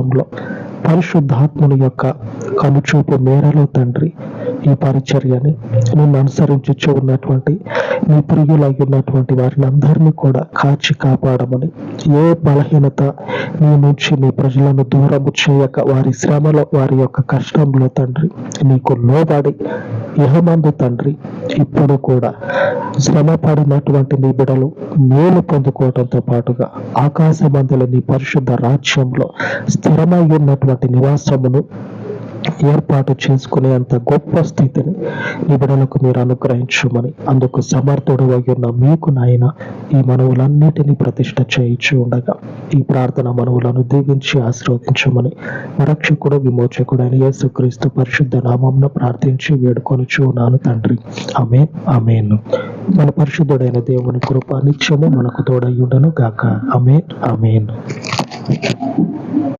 సమస్తంలో పరిశుద్ధాత్ముని యొక్క కనుచూపు మేరలో తండ్రి ఈ పరిచర్యని నిన్ను అనుసరించుచు ఉన్నటువంటి నీ ప్రియులై ఉన్నటువంటి వారిని అందరినీ కూడా కాచి కాపాడమని ఏ బలహీనత నీ నుంచి నీ ప్రజలను దూరము చేయక వారి శ్రమలో వారి యొక్క కష్టంలో తండ్రి నీకు లోబడి ఇహమందు తండ్రి ఇప్పుడు కూడా శ్రమ పడినటువంటి నీ బిడలు మేలు పొందుకోవడంతో పాటుగా ఆకాశమందుల నీ పరిశుద్ధ రాజ్యంలో స్థిరమై ఉన్నటువంటి నివాసమును ఏర్పాటు చేసుకునే అంత గొప్ప స్థితిని నిబిడలకు మీరు అనుగ్రహించమని అందుకు సమర్థుడు ఉన్న మీకు నాయన ఈ మనవులన్నిటినీ ప్రతిష్ట చేయించి ఉండగా ఈ ప్రార్థన మనవులను దీవించి ఆశీర్వదించమని రక్షకుడు విమోచకుడు అయిన యేసుక్రీస్తు పరిశుద్ధ నామంన ప్రార్థించి వేడుకొనుచు ఉన్నాను తండ్రి. అమేన్ అమేన్ మన పరిశుద్ధుడైన దేవుని కృప నిత్యము మనకు తోడయ్యుండను గాక. అమేన్ అమేన్